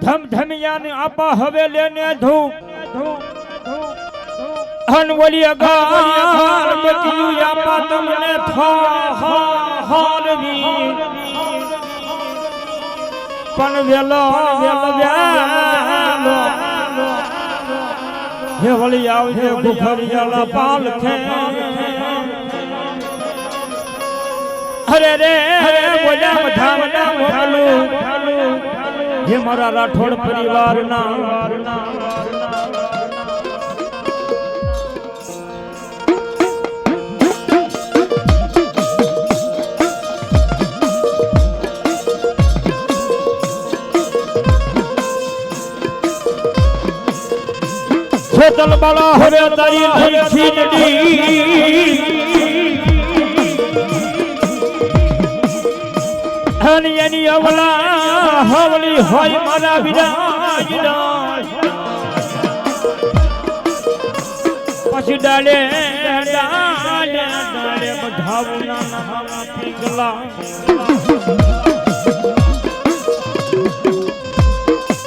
ધમ ધમિયાને આપા હવે લેને ધૂપ હન બોલી અગાર બચિયું આપા તમને થા હાલવી પણ વેલો વેલો. હે વળી આવજે ગુફરિયાલા પાલ છે અરે રે બોલ્યા બધા મોકલું હે મારા રાઠોડ પરિવારના. ખેતલ બાળા હવે તારી છીનડી અને એની અવલા હવલી હોય મારા વિરાજના. પછી ડાલે ડાલે ડાલે બધાવના નાના પીગલા.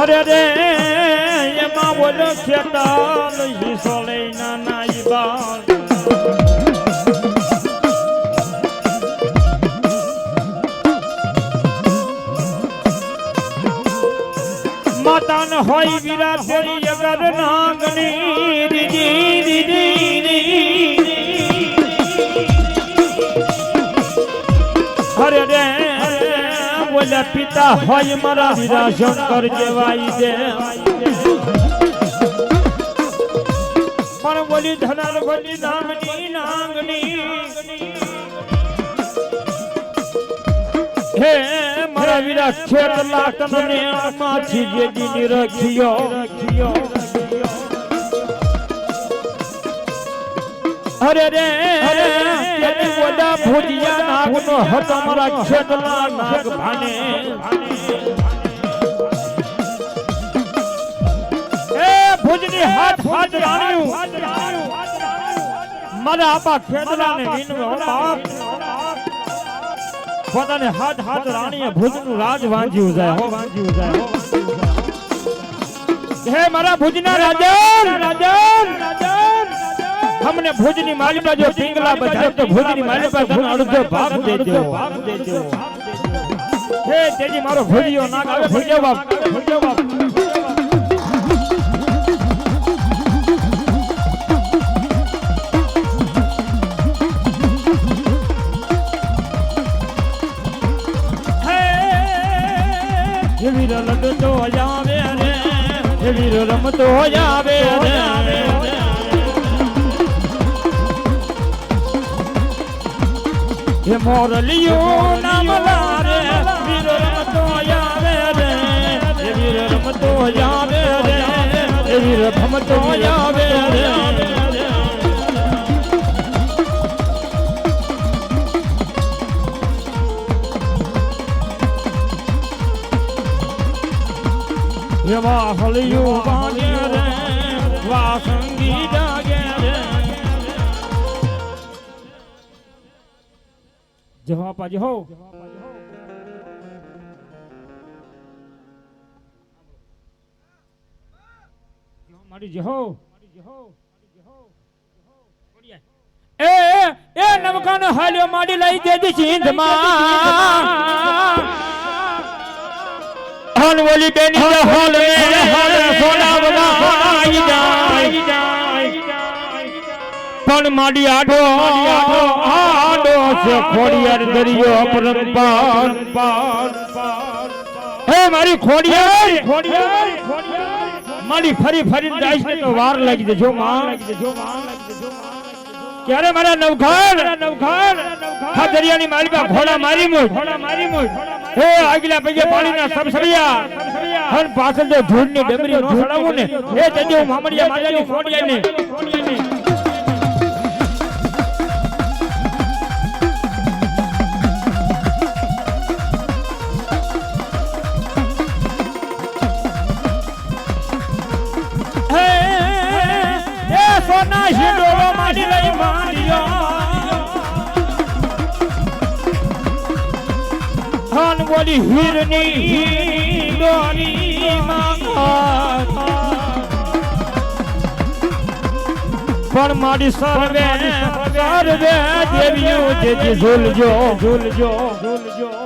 અરે રે, એમાં બોલો ખેતાલ હિસો લઈ નાના ઈ બાળ માતાન હોય વિરાજરી અગર નાગની દીદી દીદી હરે રે, બોલે પિતા હોય મારા વીરા શંકર જેવાઈ દે. પણ બોલી ધનાર બોલી નામની નાગની. હે મારા વીરા ખેતલા તમને માછી જે દીની રખ્યો અરે રે. તેની બોડા ભુજિયા નાગનો હતો મારા ખેતલા નાગ ભાને એ ભુજની હાથ હાથ રાણ્યું. મારા આપા ખેતલાને ને બાપ. પોતાને હાથ હાથ રાણીએ ભુજનું રાજ વાંચ્યું જાય, હો. વાંચ્યું જાય હો હે મારા ભુજના રાજન રાજન હમને ભુજની માલિકા જો પિંગલા બજાય તો ભુજની માલિકા તને અડધો ભાગ દેજો. ભાગ દેજો હે, તેજી મારો ભુજિયો નાગ આવે ભુજ્યો બાપ ભુજ્યો બાપ. રમતો જાવે, હે મોરલીઓ નામ લારે વીર રમતો જાવે રે. વીર રમતો જાવે રે. વીર રમતો જાવે રે. હળિયું વાગે જવા પાજે હો મારી જે હો એ એ નમકાનો હાલ્યો માડી લઈ દેજી સિંધમાં હન ઓલી બેની જે હાલ મે હાલ સોના બના આઈ જાય પણ માડી આડો આડો છે ખોડિયાર દરિયો અપરંપાર. હે મારી ખોડિયાર ખોડિયાર મારી ફરી ફરી જાય છે તો વાર લાગી દેજો માં. ક્યારે મારા નવઘર? નવઘર? ખાદરિયાની માલિકા ઘોડા મારી મોજ. ઘોડા મારી મોજ. હે આગલા પગે પાણીના સબસરિયા હન પાછળ જો ઢૂંઢની ડમરી નો ને એ તેજી મામડિયા માજાની ખોડિયાને. હે સોના શિડોળો માડી લઈ માંડ્યો હીરની પણ મારી સર્વે સર્વે દેવીઓ જે ઝૂલજો ઝૂલજો ઝૂલજો.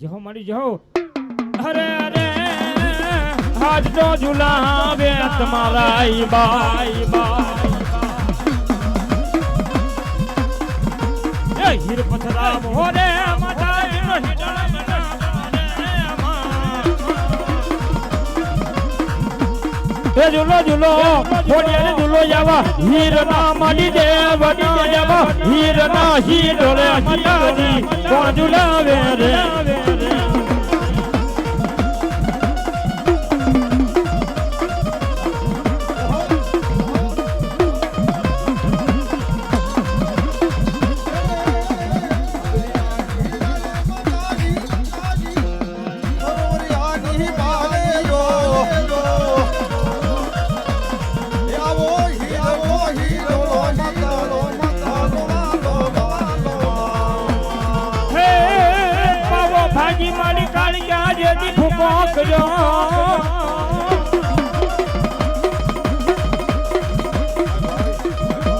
જહો મારી જહો અરે અરે આજ તો ઝુલાવે તમારા ઈ બાઈ બાઈ એ હીર પથરા મોરે મટાઈ નો હિડળ એ ઝુલો ઝુલો ફોડિયાને ઝુલો જાવા હીર ના માડી દેવ ના જાવા હીર ના હીરો રે મટાડી કોણ ઝુલાવે રે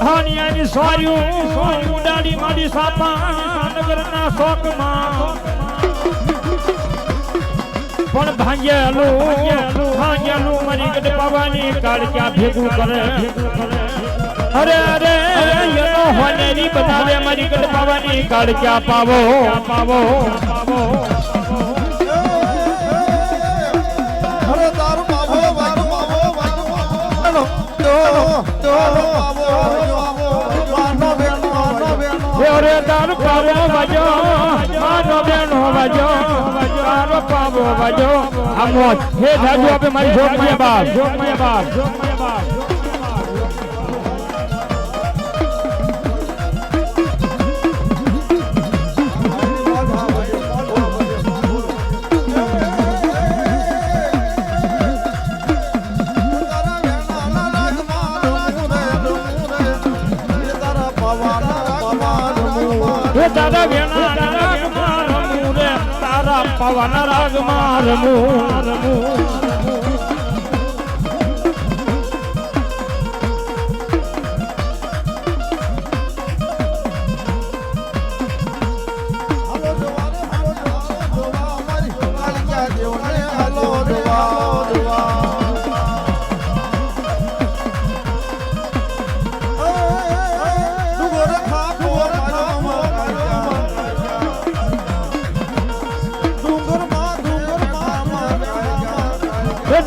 હાનિયાની સોર્યું ઉડાડી મારી સાપા, નગરના શોકમાં. પણ ભાંગેલું ભાંગેલું મારી ગઢ પાવાની કાળિયા ભેગું કરે? અરે અરે એનો હોનેરી બનાવે મારી ગઢ પાવાની કાળિયા પાવો પાવો પાવો? તાર પાવો વાજો, મારો બેનો વાજો તારો પાવો વાજો. આમો હે જાજુ આપે મારી જોગમાં બાપ જોગમાં બાપ તારા પવન રાગ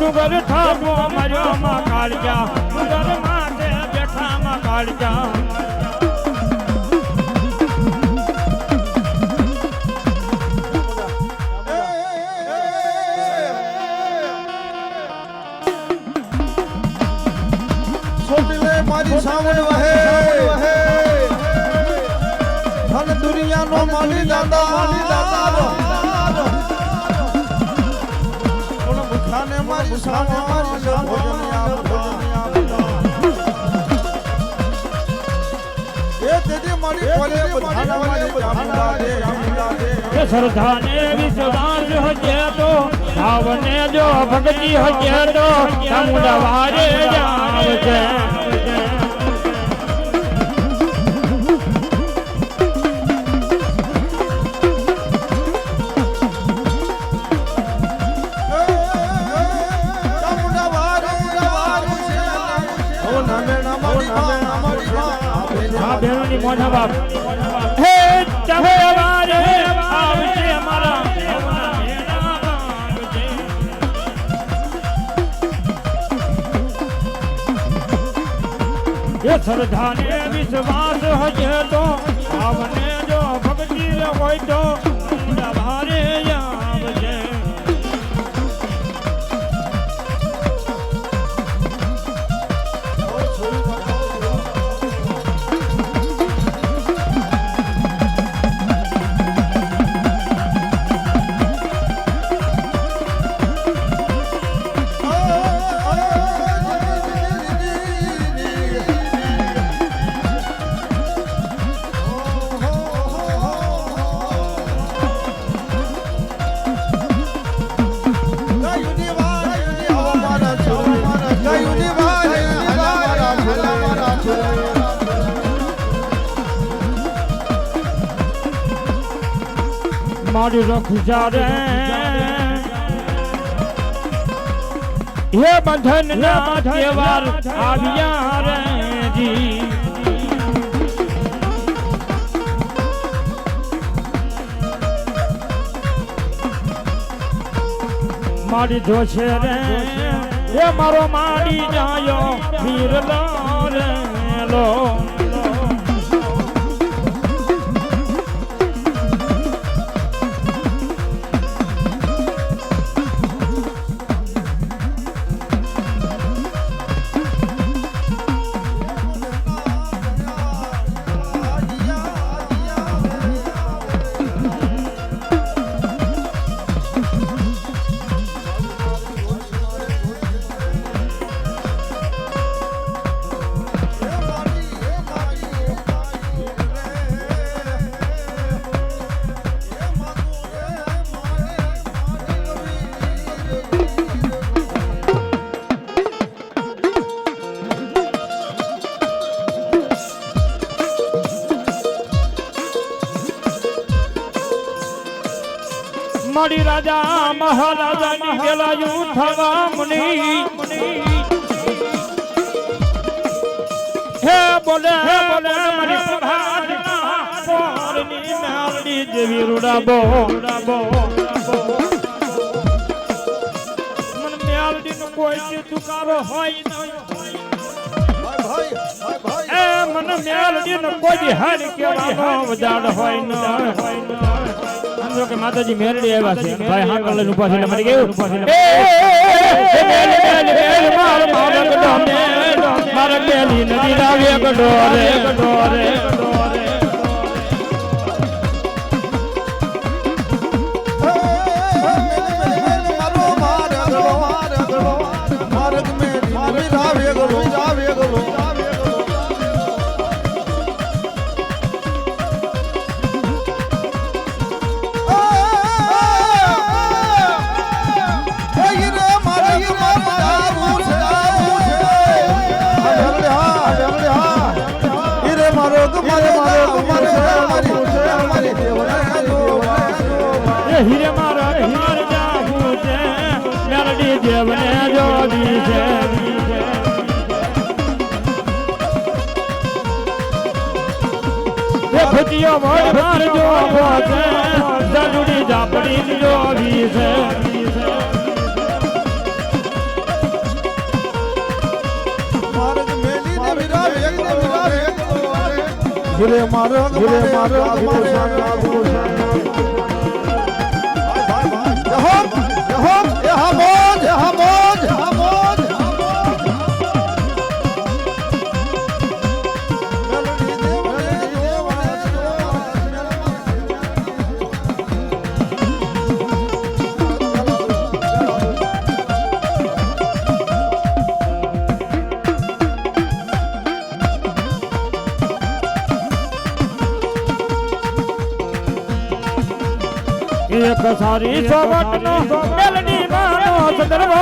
ડુંગર થાબો માર્યો માં કાળજા ડુંગર માથે બેઠા માં કાળજા મારી સાવણ વહે. ધન દુનિયાનો માલી દાદા માલી દાદા. શ્રદ્ધાને વિશ્વાસ હજે તો ભાવને જો ભક્તિ હજે તો ચામુંડા વારે જાવજે શ્રદ્ધાને વિશ્વાસ હજે તો. આવને જો ભક્તિ હોય તો મારી રખુજા રે હે બંધન ના તહેવાર આવ્યા રે જી. મારી જોશે રે. એ મારો માડી જાયો વીરલો. રાજા મહારાજાની વેલાયું થવા મની હે બોલે હે બોલે, મારી પ્રભાતના પોરની નારડી જેવી રૂડાબો રૂડાબો મન મેલડી નો કોઈ તુકારો હોય મન મેલડી નો કોઈ હર કેવાનો વજાડ હોય ન. સમજો કે માતાજી મેરડી આવ્યા છે. ભાઈ હા કલર ઊભા છે મારે કેવું? મેલ મેલ માર મેલ નદી લાવે ગડો રે. વડ માર જોવો છે. જાપડી જો છે. માર્ગ મારો હિરે મારો હિરે મારો. એક સારી સોવટનો મેલડી માનો સંદર્ભો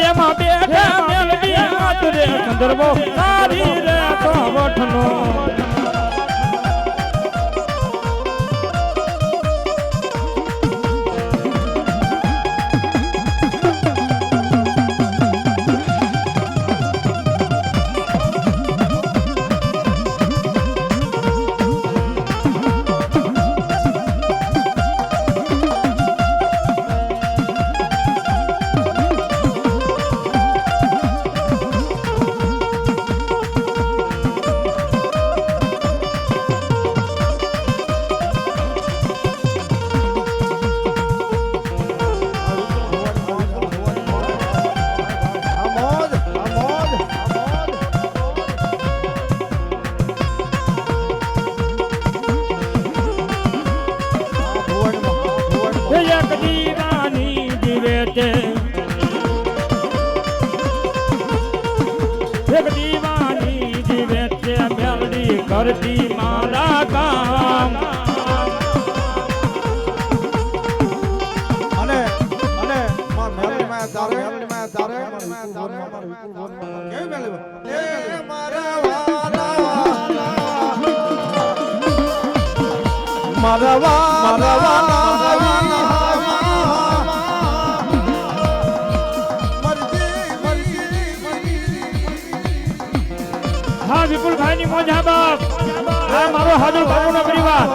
એમાં બેઠા મેલની આતુરે સંદર્ભો સારી કરતી મારા કામ. અને અને માં મેલડીમાં તારે મેં તારે કેવી મેલી એ મારા વાલા. મારા વિપુલભાઈ ની મોજા બાપ. આ મારો હાજર બાપુનો પરિવાર.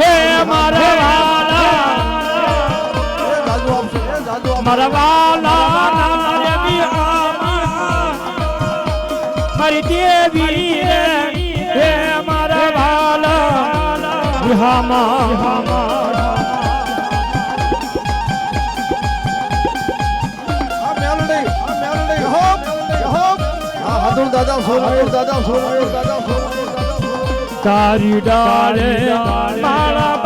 હે મારા વાલા. મારા વાલા મારી દેવી રે હે મારા વાલા. વિહામાં દાદા સોનવીર દાદા સોનવીર દાદા સોનવીર દાદા તારી ડાળે મારા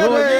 તને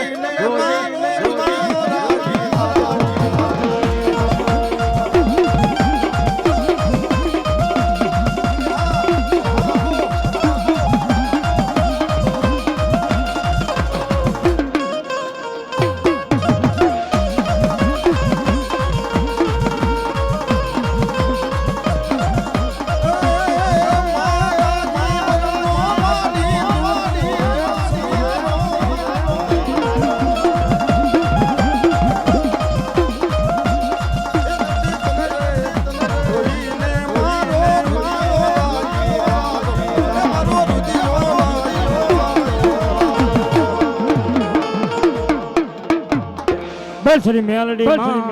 બસરી મેલડી બસરી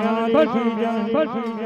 બસરી